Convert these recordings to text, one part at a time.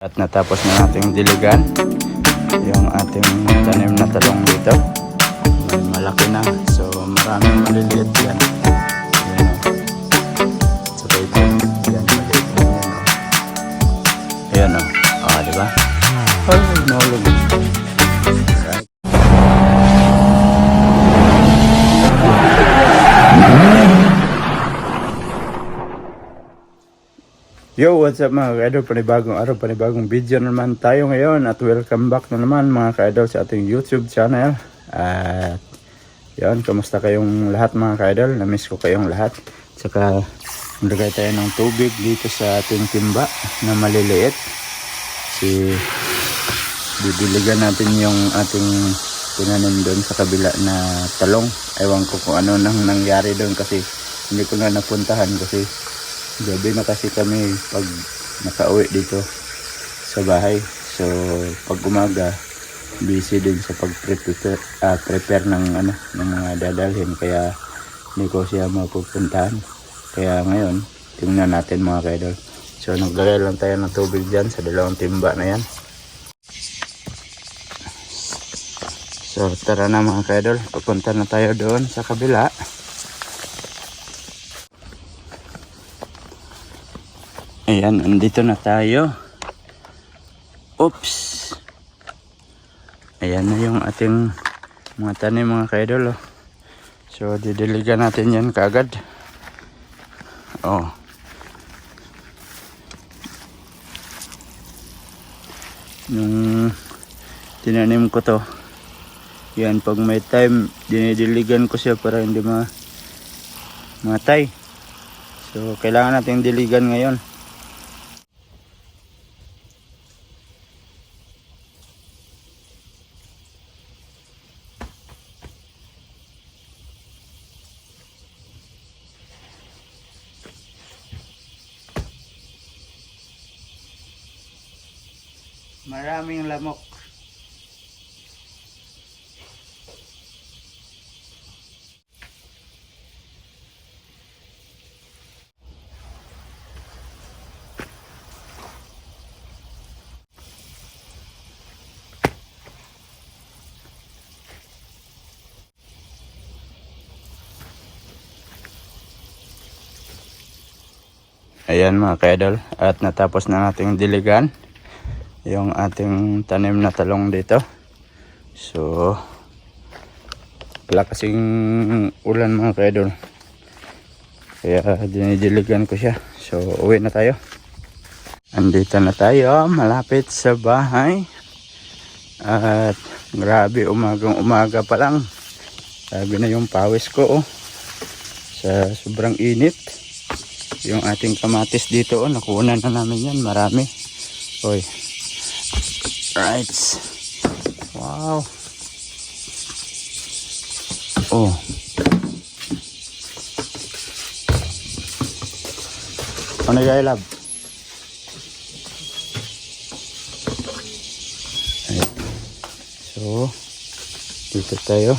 At natapos na nating diligan yung ating tanim na talong dito. May malaki na. So maraming maliliit yan. Yan o. So ito. Yan maliit din yan o. Ayan o. Ah, di ba? Ay, nahulog. Yo, what's up mga ka-idol? Panibagong araw, panibagong video na naman tayo ngayon at welcome back na naman mga ka-idol sa ating YouTube channel. At yun, kamusta kayong lahat mga ka-idol? Na-miss ko kayong lahat. Tsaka nilagay tayo ng tubig dito sa ating timba na maliliit. Si didiligan natin yung ating tinanim doon sa kabila na talong. Ewan ko kung ano nang nangyari doon kasi hindi ko na napuntahan kasi gabi na kasi kami pag nakauwi dito sa bahay. So pag umaga busy din sa pag-prepare ah, prepare ng ano ng mga dadalhin kaya hindi ko siya mapupuntahan. Kaya ngayon tingnan natin mga kaidol. So naglagay lang tayo ng tubig dyan sa dalawang timba na yan. So tara na mga kaidol, papunta na tayo doon sa kabila. Ayan, andito na tayo. Oops. Ayan na yung ating mga tanim mga kaidol. Oh. So didiligan natin yan kaagad. Oh. Nung tinanim ko to, yan pag may time, dinidiligan ko siya para hindi ma matay. So kailangan natin diligan ngayon. Maraming lamok. Ayan mga kaidol at natapos na nating diligan yung ating tanim na talong dito. So, wala kasing ulan mga kaidol. Kaya dinidiligan ko siya. So, uwi na tayo. Andito na tayo, malapit sa bahay. At grabe, umagang umaga pa lang. Sabi na yung pawis ko oh. Sa sobrang init. Yung ating kamatis dito oh, nakuha na namin yan, marami. Oy, Right. Wow. Oh. Ano lab? Ayan. So, dito tayo.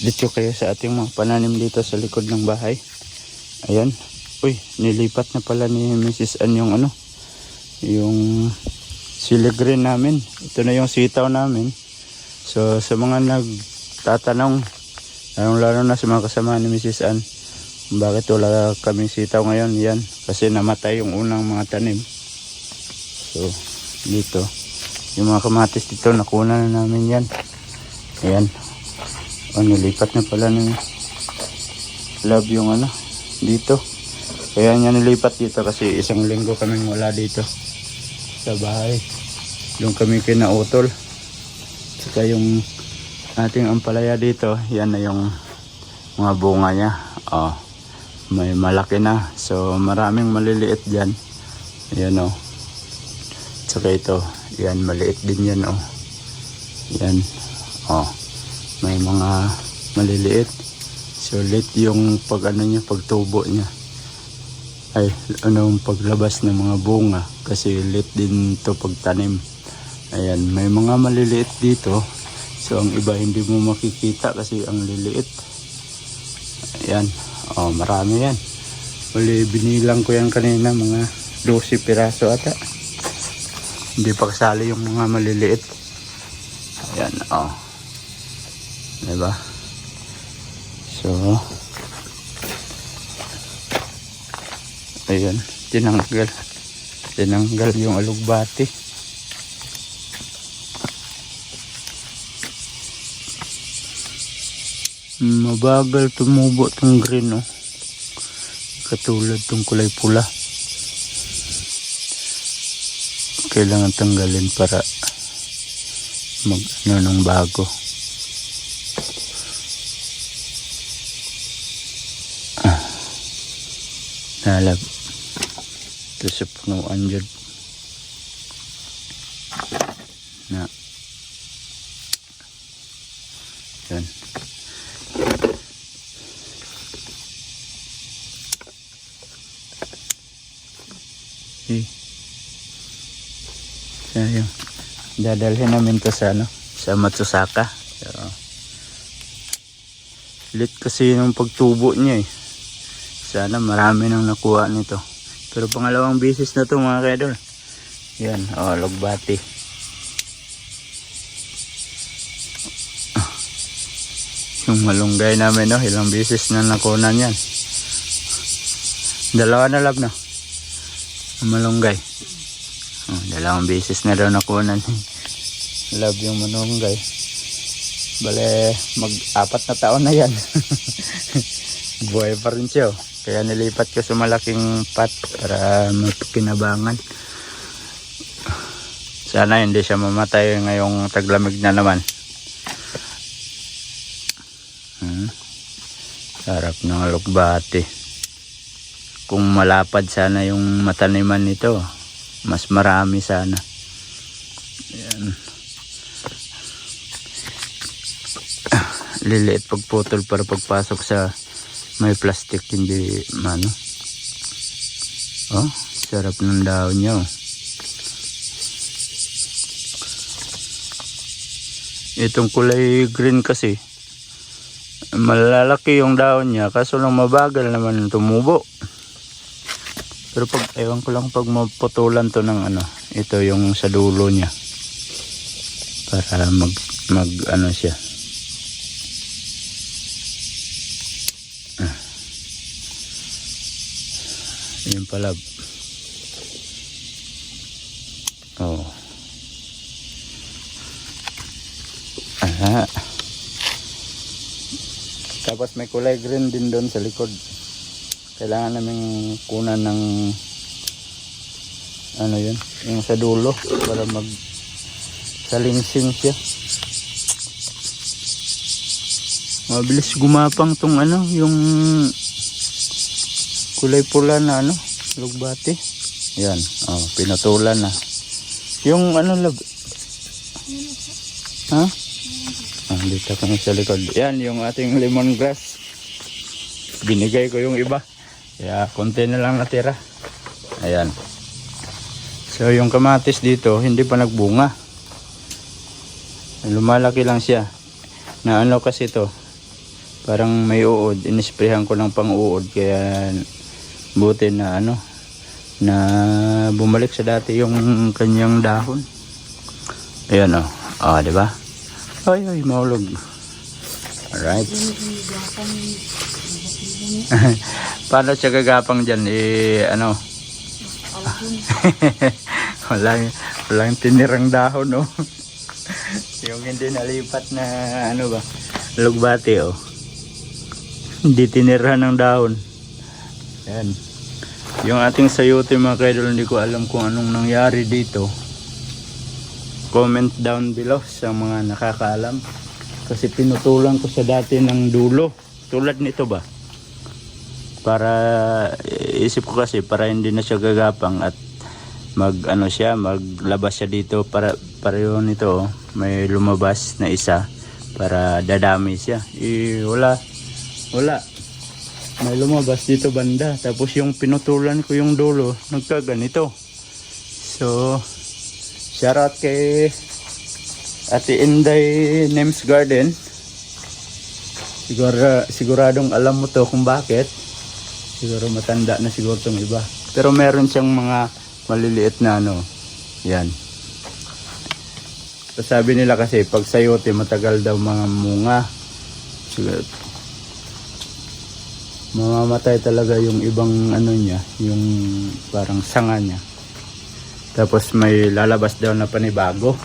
Dito kayo sa ating mga pananim dito sa likod ng bahay. Ayan. Uy, nilipat na pala ni Mrs. Ann yung ano, yung sili green namin. Ito na yung sitaw namin. So sa mga nagtatanong, lalong lalo na sa mga kasama ni Mrs. Ann, bakit wala kaming sitaw ngayon? Yan, kasi namatay yung unang mga tanim. So dito, yung mga kamatis dito, nakuna na namin yan. Ayan. O, nilipat na pala ng love yung ano, dito. Kaya niya nilipat dito kasi isang linggo kaming wala dito sa bahay. Doon kami kinautol. Saka yung ating ampalaya dito, yan na yung mga bunga niya. Oh, may malaki na. So maraming maliliit dyan. Yan oh. Saka ito, yan maliit din yan oh. Yan. Oh. May mga maliliit. So late yung pag ano niya, pagtubo niya ay anong paglabas ng mga bunga kasi late din to pagtanim ayan may mga maliliit dito so ang iba hindi mo makikita kasi ang liliit ayan oh marami yan Uli, binilang ko yan kanina mga 12 piraso ata Hindi pa kasali yung mga maliliit. Ayan, oh. Diba? So, ayan, tinanggal. Tinanggal yung alugbati. Mabagal tumubo tong green, oh. Katulad tong kulay pula. Kailangan tanggalin para mag ano bago. Nalab. Ito sa punuan dyan. Na. Yan. Eh. Sayang. Dadalhin namin to sa ano, sa Matsusaka. So, lit kasi yung pagtubo niya eh. Sana marami nang nakuha nito. Pero pangalawang bisis na to mga kedol. Yan, oh, logbati. Yung malunggay namin, no, ilang bisis na nakunan yan. Dalawa na lab, no? Ang malunggay. Oh, dalawang beses na daw nakunan. Love yung manunggay. Bale, mag-apat na taon na yan. Buhay pa rin siya. oh. Kaya nilipat ko sa malaking pot para magkinabangan. Sana hindi siya mamatay ngayong taglamig na naman. Hmm. Sarap ng alugbati. Kung malapad sana yung mataniman nito, mas marami sana. Ayan. Liliit pagputol para pagpasok sa may plastic hindi mano. Oh, sarap ng daon niya. oh. Itong kulay green kasi malalaki yung daon niya kaso lang mabagal naman tumubo. Pero pag ewan ko lang pag maputulan to ng ano, ito yung sa dulo niya. Para mag mag ano siya. Yun pala. Oh. Aha. Tapos may kulay green din doon sa likod kailangan namin kunan ng ano yun yung sa dulo para mag salingsing siya mabilis gumapang tong ano yung kulay pula na ano lugbati yan oh pinatulan na yung ano lab ha ah, dito kami sa likod yan yung ating lemongrass binigay ko yung iba kaya konti na lang natira. Ayan. So yung kamatis dito hindi pa nagbunga. Lumalaki lang siya. Na ano kasi to parang may uod. Inisprehan ko ng pang uod kaya buti na ano na bumalik sa dati yung kanyang dahon. Ayan o. Oh. Ah, di ba? Ay, ay, maulog. Alright. Paano siya gagapang dyan? Eh, ano? walang, walang tinirang dahon, no? yung hindi nalipat na, ano ba? Lugbati, oh. Hindi tinirahan ng dahon. Yan. Yung ating sayote, mga kaidol, hindi ko alam kung anong nangyari dito. Comment down below sa mga nakakaalam. Kasi pinutulan ko sa dati ng dulo. Tulad nito ba? para isip ko kasi para hindi na siya gagapang at mag ano siya maglabas siya dito para pareho nito oh, may lumabas na isa para dadami siya eh, wala wala may lumabas dito banda tapos yung pinutulan ko yung dulo nagkaganito so shoutout kay Ate Inday Nems Garden siguro siguradong alam mo to kung bakit Siguro matanda na siguro tong iba. Pero meron siyang mga maliliit na ano. Yan. sabi nila kasi pag sayote matagal daw mga munga. Siguro, mamamatay talaga yung ibang ano niya, yung parang sanga niya. Tapos may lalabas daw na panibago.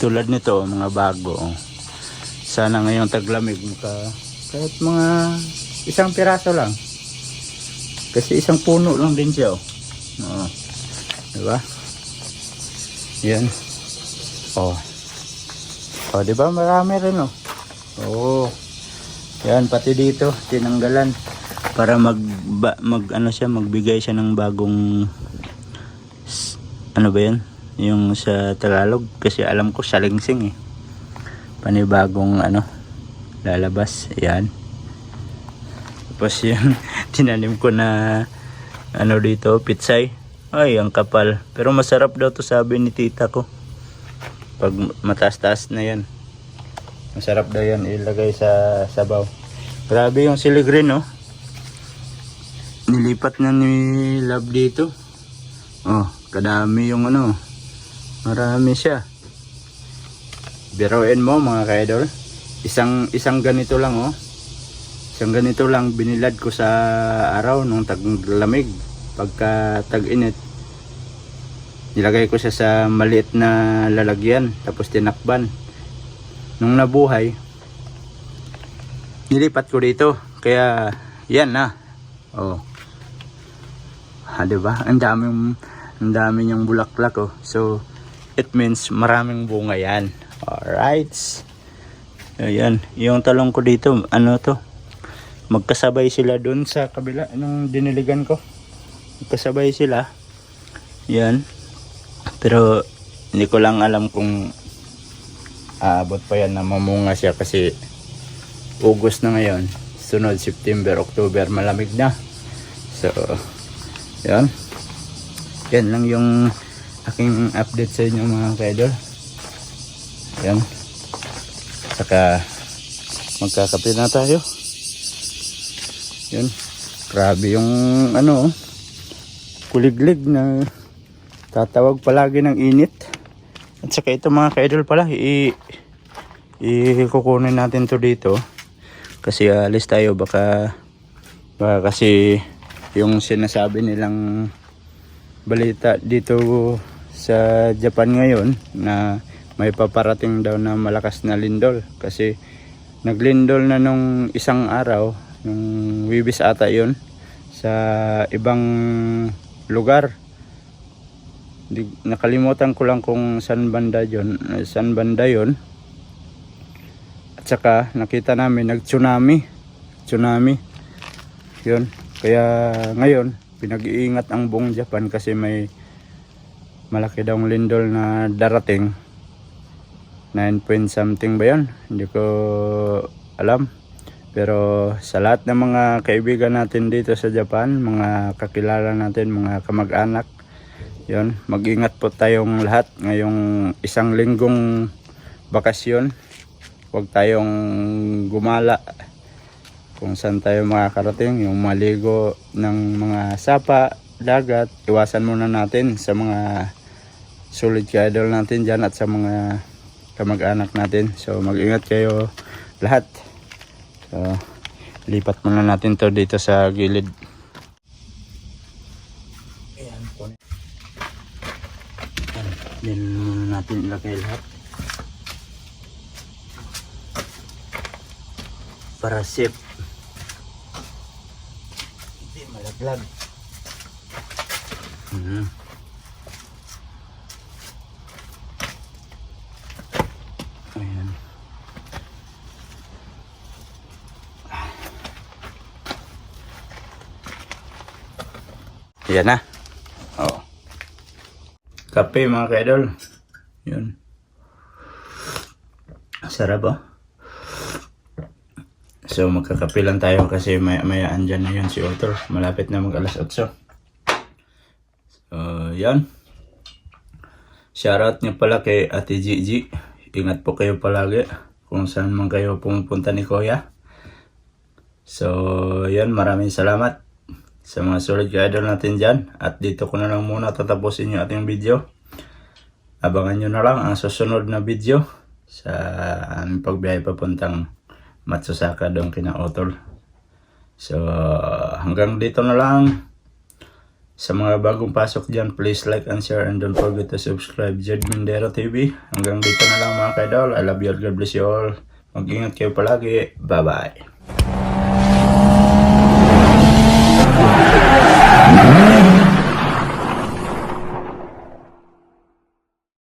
Tulad nito, mga bago. oh. Sana ngayong taglamig maka kahit mga isang piraso lang. Kasi isang puno lang din siya. Oh. Oo. Diba? Yan. Oh. Oh, di ba marami rin oh. Oo. Yan pati dito tinanggalan para mag ba, mag ano siya magbigay siya ng bagong ano ba 'yan? Yung sa Tagalog kasi alam ko salingsing eh. Panibagong ano lalabas. Yan. Tapos yun, tinanim ko na ano dito, pitsay. Ay, ang kapal. Pero masarap daw to sabi ni tita ko. Pag mataas-taas na yan. Masarap daw yan ilagay sa sabaw. Grabe yung sili green, no? Nilipat na ni Love dito. Oh, kadami yung ano. Marami siya. Biruin mo mga kaidol. Isang isang ganito lang, oh. Isang ganito lang binilad ko sa araw nung taglamig. Pagka tag-init, nilagay ko siya sa maliit na lalagyan tapos tinakban. Nung nabuhay, nilipat ko dito. Kaya yan na. Oh. Ha, di ba? Ang daming ang dami niyang bulaklak oh. So it means maraming bunga yan. Alright. Ayan, yung talong ko dito, ano to? Magkasabay sila doon sa kabila nung diniligan ko. Magkasabay sila. Yan. Pero hindi ko lang alam kung aabot pa yan na mamunga siya kasi August na ngayon. Sunod September, October, malamig na. So, yan. Yan lang yung aking update sa inyo mga kaidol. Yan. Saka magkakape na tayo. Yan. Grabe yung ano, kuliglig na tatawag palagi ng init. At saka ito mga kaidol pala, i ikukunin natin to dito. Kasi alis tayo baka baka kasi yung sinasabi nilang balita dito sa Japan ngayon na may paparating daw na malakas na lindol kasi naglindol na nung isang araw yung Wibis ata yon sa ibang lugar nakalimutan ko lang kung saan banda yon saan banda yon at saka nakita namin nag tsunami. Tsunami yun. Kaya ngayon pinag-iingat ang buong Japan kasi may malaki daw lindol na darating. 9 point something ba yun? Hindi ko alam. Pero sa lahat ng mga kaibigan natin dito sa Japan mga kakilala natin mga kamag-anak yun mag-ingat po tayong lahat ngayong isang linggong bakasyon. Huwag tayong gumala kung saan tayo makakarating yung maligo ng mga sapa dagat. Iwasan muna natin sa mga solid ka-idol natin dyan at sa mga kamag-anak natin. So mag-ingat kayo lahat. So lipat muna natin to dito sa gilid ayan po yan muna natin ilagay lahat para safe hindi malaglag Mhm. Ayan. Ayan na. Kape mga kaidol. Yun. Sarap oh. So magkakape lang tayo kasi may maya andyan na yun si Otter. Malapit na mag alas 8. So yan. Shoutout niya pala kay Ate Gigi. Ingat po kayo palagi kung saan man kayo pumupunta ni Kuya. So yan maraming salamat sa mga solid idol natin dyan. At dito ko na lang muna tatapusin yung ating video. Abangan nyo na lang ang susunod na video sa aming pagbiyahe papuntang Matsusaka doon kina Otol. So, hanggang dito na lang. Sa mga bagong pasok dyan, please like and share and don't forget to subscribe Jed Mindero TV. Hanggang dito na lang mga kaidol. I love you all. God bless you all. Mag-ingat kayo palagi. Bye-bye. Amém.